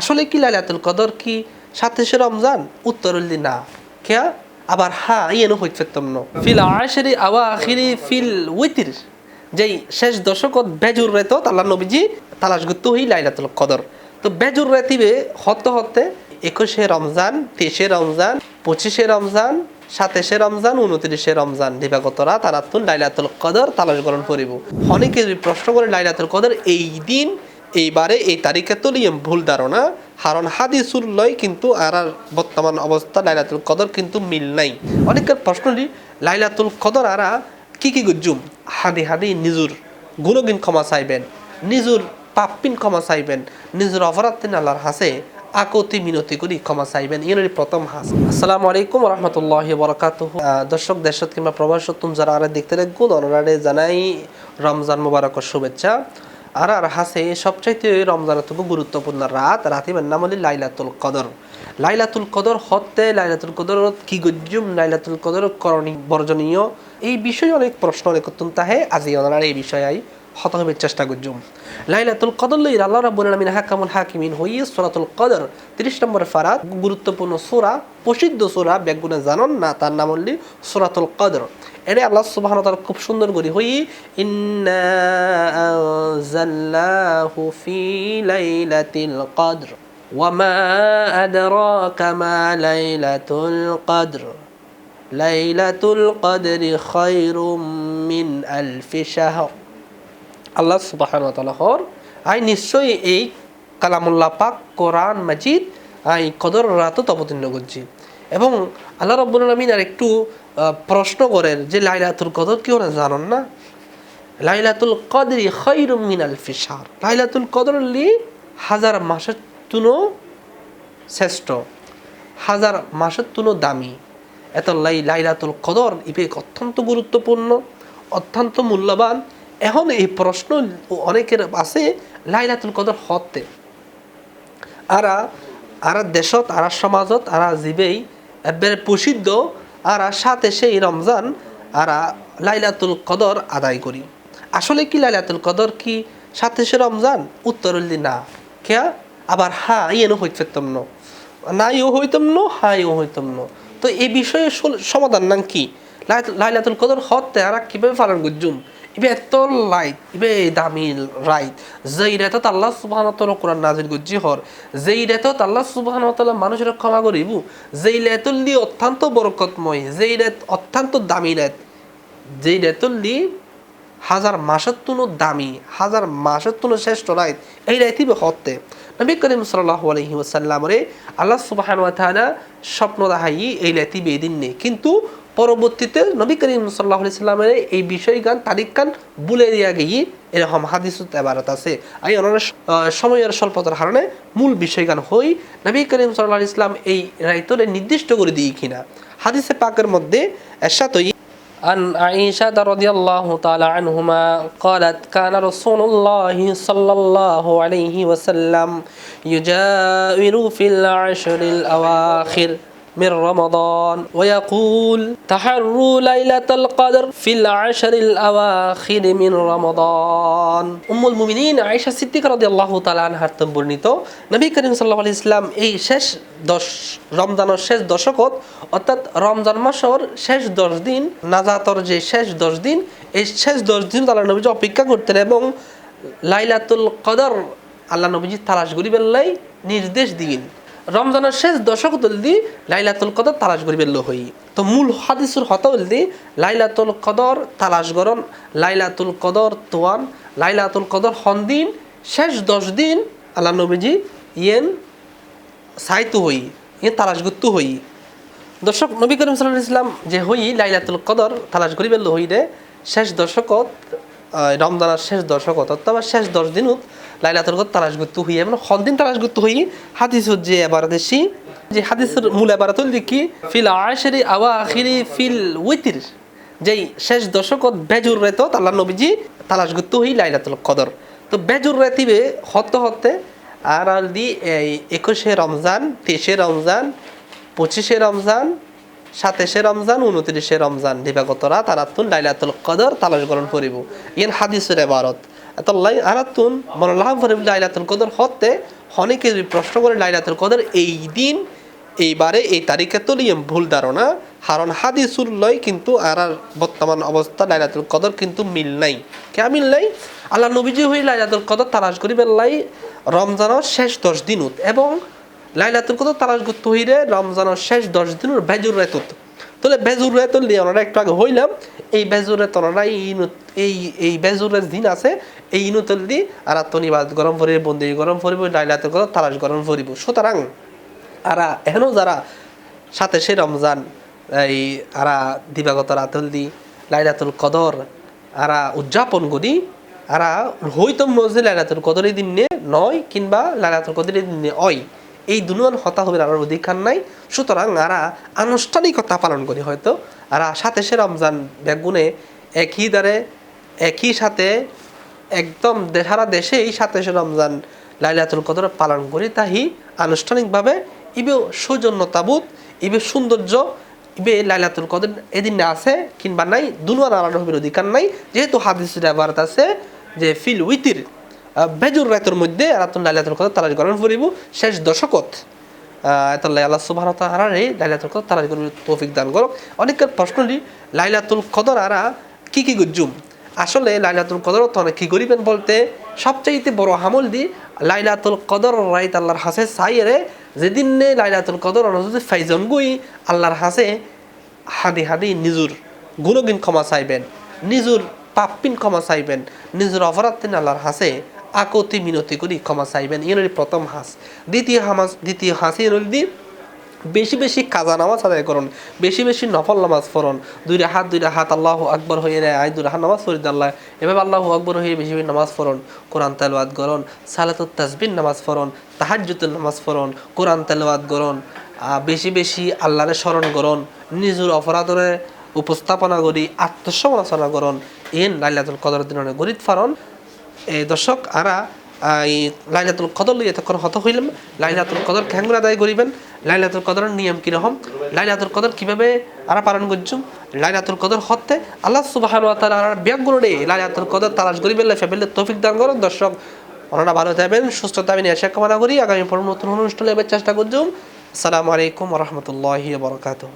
আসলে কি লাইলাতুল কদর কি? সাতাশে রমজান? উত্তর না। কেয়া? আবার হা, ইয়েনো হইতে পারতাম ফিল আশেরি আওয়া আখিরি ফিল উইতির। যেই শেষ দশকত বেজুর রেত আল্লাহ নবীজি তালাশ গুত্তু হই লাইলাতুল কদর। তো বেজুর রেতিবে হতে হতে একুশে রমজান তেইশে রমজান, পঁচিশে রমজান, সাতাশে রমজান, উনত্রিশে রমজান দিবাগত রাত আরাতুন লাইলাতুল কদর তালাশ গ্রহণ করিব। অনেকে প্রশ্ন করে লাইলাতুল কদর এই দিন এইবারে এই তারিখে তো লিয়ে ভুল ধারণা। কারণ হাদিসুর লয় কিন্তু আর বর্তমান অবস্থা লাইলাতুল কদর কিন্তু মিল নাই। অনেকের প্রশ্নটি লাইলাতুল কদর আরা কি কি গুজুম? হাদি হাদি নিজুর গুণগিন ক্ষমা চাইবেন, নিজুর পাপ্পিন ক্ষমা চাইবেন, নিজের অপরাধ তিন আল্লাহর হাসে আকতি মিনতি করি ক্ষমা চাইবেন। এর প্রথম হাস। আসসালামু আলাইকুম রহমতুল্লাহ বরকাত দর্শক দেশত কিংবা প্রবাসত যারা আরে দেখতে দেখব অনারে জানাই রমজান মুবারকর শুভেচ্ছা। আর আর হাসে সবচাইতে রমজানের থেকে গুরুত্বপূর্ণ রাত, রাতিবের নাম হলি লাইলাতুল কদর। লাইলাতুল কদর হতে লাইলাতুল কদর কি গজ্জুম লাইলাতুল কদর করণী বর্জনীয়? এই বিষয়ে অনেক প্রশ্ন অনেক অত্যন্ত আজি অনার এই বিষয়ে আই হতহবের চেষ্টা করজুম লাইলাতুল কদর লই আল্লাহ রাব্বুল আলামিন হাকামুল হাকিমিন হইয়ে সূরাতুল কদর 30 নম্বর ফারাত গুরুত্বপূর্ণ সূরা প্রসিদ্ধ সূরা ব্যাগুনে জানন না তার নাম হলি সূরাতুল কদর এনে আল্লাহ সুবহানাহু ওয়া তাআলা খুব সুন্দর করে হই ইন্না আনজালনাহু ফি লাইলাতিল কদর ওয়ামা আদরাকা মা লাইলাতুল কদর লাইলাতুল কদরি খায়রুম মিন আলফি শাহর আল্লাহ সুবাহান হর আই নিশ্চয়ই এই কালামুল্লাহ পাক, কোরআন মাজিদ, আই কদর রাতত অবতীর্ণ করছি। এবং আল্লাহ রব্বুল আলমিন আর একটু প্রশ্ন করেন যে লাইলাতুল কদর কি ওরা জানন না? লাইলাতুল কদরি খৈরুম মিনাল ফিসার লাইলাতুল কদর লি হাজার মাসের তুনো শ্রেষ্ঠ, হাজার মাসের তুনো দামি। এত লাই, লাইলাতুল কদর ইবে অত্যন্ত গুরুত্বপূর্ণ, অত্যন্ত মূল্যবান এখন এই প্রশ্ন অনেকের আছে, লাইলাতুল কদর হতে। আরা আরা দেশত, আরা সমাজত, আরা জীবেই এবারে প্রসিদ্ধ, আরা সাথে সেই রমজান, আরা লাইলাতুল কদর আদায় করি। আসলে কি লাইলাতুল কদর কি সাথে সে রমজান? উত্তর না। কেয়া? আবার হা ইয়েনো হইতে পারতাম না। না ইও হইতাম ন হা ইও হইতাম ন। তো এই বিষয়ে সমাধান নাম কি? লাই- লাইলাতুল কদর হতে, আর কীভাবে পালন করজুম? ইবে এত লাইট ইবে দামি রাইট যেই রেতত আল্লাহ সুবহান তাআলা কোরআন নাজিল করজি হর যেই রেতত সুবহান মানুষের ক্ষমা করিব, যেই রেতল দি অত্যন্ত বরকতময়, যেই রেত অত্যন্ত দামি রেত যেই রেতল দি হাজার মাসের তুনো দামি, হাজার মাসের তুনো শ্রেষ্ঠ রাইত এই রাইতিবে হতে নবী করিম সাল্লাল্লাহু আলাইহি ওয়াসাল্লামরে আল্লাহ সুবহানাহু স্বপ্ন দেখাই এই রাইতিবে এদিন নেই। কিন্তু পরবর্তীতে নবী করিম সাল্লাল্লাহু আলাইহি সাল্লামের এই বিষয় গান তারিখ গান বলে দিয়া গিয়ে এরকম হাদিসত এবারত আছে এই অনেক সময়ের স্বল্পতার কারণে মূল বিষয় গান হই নবী করিম সাল্লাল্লাহু আলাইহি ইসলাম এই রাইতরে নির্দিষ্ট করে দিই কিনা হাদিসে পাকের মধ্যে এরশাদই عن عائشة رضي الله تعالى عنهما قالت كان رسول الله صلى الله عليه وسلم يجاور في العشر الأواخر من رمضان ويقول تحروا ليلة القدر في العشر الأواخر من رمضان أم المؤمنين عائشة সিদ্দিক রাদিয়াল্লাহু তাআলা আনহার থেকে বর্ণিত নবী করিম সাল্লাল্লাহু আলাইহি ইসলাম এই শেষ দশ রমজানের শেষ দশকত অর্থাৎ রমজান মাসের শেষ দশ দিন নাজাতর যে শেষ দশ দিন এই শেষ দশ দিন আল্লাহ নবীজি অপেক্ষা করতেন এবং লাইলাতুল কদর আল্লাহ নবীজি তালাশ করিবেন লাই নির্দেশ দিন রমজানের শেষ দশক দি লাইলাতুল কদর তালাশ করিবেন হই তো মূল হাদিসুর হত দি লাইলাতুল কদর তালাশ গরন লাইলাতুল কদর তোয়ান, লাইলাতুল কদর হন্দিন শেষ দশ দিন আল্লাহ নবীজি ইয়েন সাইতু হই ইয়ে তালাশ গুত্তু হই। দর্শক, নবী করিম সাল্লাহ ইসলাম যে হই লাইলাতুল কদর তালাশ করিবেন হই রে শেষ দশকত রমজানের শেষ দশকত অথবা শেষ দশ দিনত লাইলাতুল কদর তালাশ গুত্তু হই, এবং সন্দিন তালাশ গুত্তু হই। হাদিস যে এবার দেশি যে হাদিসের মূল এবার তুল দেখি ফিল আশেরি আওয়া আখিরি ফিল উইতির। যেই শেষ দশকত বেজুর রেত আল্লাহ নবীজি তালাশ গুত্তু হই লাইলাতুল কদর। তো বেজুর রেতিবে হতে হতে আর আর দি এই একুশে রমজান, তেইশে রমজান, পঁচিশে রমজান, সাতাশে রমজান, উনত্রিশে রমজান, দিবাগত রাত আর আতুন লাইলাতুল কদর তালাশ গ্রহণ করিব। ইয়েন হাদিসের এবারত। এতলাই আরাতুন মনোলাভ করে লাইলাতুল কদর। হতে অনেকে প্রশ্ন করে লাইলাতুল কদর, এই দিন, এইবারে এই তারিখে তো লিয়ে ভুল ধারণা। কারণ হাদিসুল লয় কিন্তু আর আর বর্তমান অবস্থা, লাইলাতুল কদর কিন্তু মিল নাই। কে মিল নাই? আল্লাহ নবীজি হই লাইলাতুল কদর তালাশ করিবেন লাই রমজানের শেষ দশ দিনত এবং লাইলাতুল কদর তালাশ করতে হইলে রমজানের শেষ দশ দিনের বেজুর রেতুত। তাহলে বেজুর দিয়ে ওনারা একটু আগে হইলাম, এই বেজুরে তোরা এই এই বেজুরের দিন আছে, এই ইনুতল দি আর তনিবাদ গরম ফরিব বন্দি গরম ফরিব লাইলাতুল কদর তালাশ গরম ফরিব সুতরাং আরা এখনও যারা সাথে সে রমজান, এই আরা দিবাগত রাতুল দি, লাইলাতুল কদর, আরা উদযাপন করি, আরা হইতম নজে লাইলাতুল কদরের দিন নিয়ে নয় কিংবা লাইলাতুল কদর এই দিন নিয়ে এই দুনুয়ান হতা হবে আর অধিকার নাই। সুতরাং আরা আনুষ্ঠানিকতা পালন করি হয়তো আর সাথে সে রমজান বেগুনে একই দ্বারে, একই সাথে, একদম সারা দেশেই সাথে সে রমজান লাইলাতুল কদর পালন করি, তাহি আনুষ্ঠানিকভাবে ইবে সৌজন্যতাবোধ ইবে সৌন্দর্য, ইবে লাইলাতুল কদর এদিন আছে কিংবা নাই, দুনুয়ার আলাদা হবির অধিকার নাই। যেহেতু হাদিস আছে যে ফিল উইতির বেজুর রাতের মধ্যে রাতুল লাইলাতুল কদর তালাশ গরম ফুরিব শেষ দশকত এতলাই আল্লাহ সুবাহ তাহারে লাইলাতুল কদর তালাশ করিব তৌফিক দান করো অনেকের প্রশ্নটি, লাইলাতুল কদর আরা কি কি গুজুম? আসলে লাইলাতুল কদর তো অনেক কি করিবেন বলতে, সবচাইতে বড় হামল দি লাইলাতুল কদর রাইত আল্লাহর হাসে সাইরে, যেদিন নে লাইলাতুল কদর অনুযায়ী ফাইজন গুই, আল্লাহর হাসে হাদি হাদি নিজুর গুণগিন ক্ষমা চাইবেন, নিজুর পাপ্পিন ক্ষমা চাইবেন, নিজের অপরাধ তিন আল্লাহর হাসে আকতি মিনতি করি ক্ষমা চাইবেন। ইয়ে প্রথম হাস। দ্বিতীয় হামাস দ্বিতীয় হাসি দি বেশি বেশি কাজা নামাজ আদায় করুন বেশি বেশি নফল নামাজ পড়ুন। দুই হাত দুই হাত আল্লাহ আকবর হয়ে নেয় আয় দুই হাত নামাজ পড়ি আল্লাহ। এভাবে আল্লাহ আকবর হয়ে বেশি বেশি নামাজ পড়ুন কোরআন তেলওয়াত করুন সালাতুত তাসবিন নামাজ পড়ুন তাহাজ্জুতুল নামাজ পড়ুন কোরআন করুন আহ, বেশি বেশি আল্লাহরে স্মরণ করুন নিজের অপরাধরে উপস্থাপনা করি আত্মসমালোচনা করুন এন লাইলাতুল কদর দিনের গরিব ফারণ এই দর্শক, আরা এই লাইলাতুল কদর লইয়া তখন হত হইলাম। লাইলাতুল কদর খেঙ্গুর আদায় করিবেন? লাইলাতুল কদরের নিয়ম কীরকম লাইলাতুল কদর কীভাবে আরা পালন করছুম? লাইলাতুল কদর হতে আল্লাহ সুবাহ আর ব্যাগগুলো রে। লাইলাতুল কদর তালাশ করিবেন ফেবেলে তৌফিক দান করুন। দর্শক, ওনারা ভালো থাকবেন, সুস্থ থাকবেন এসে কামনা করি আগামী পর নতুন অনুষ্ঠানে চেষ্টা করছুম। আসসালামু আলাইকুম রহমতুল্লাহ বরকাতুহ।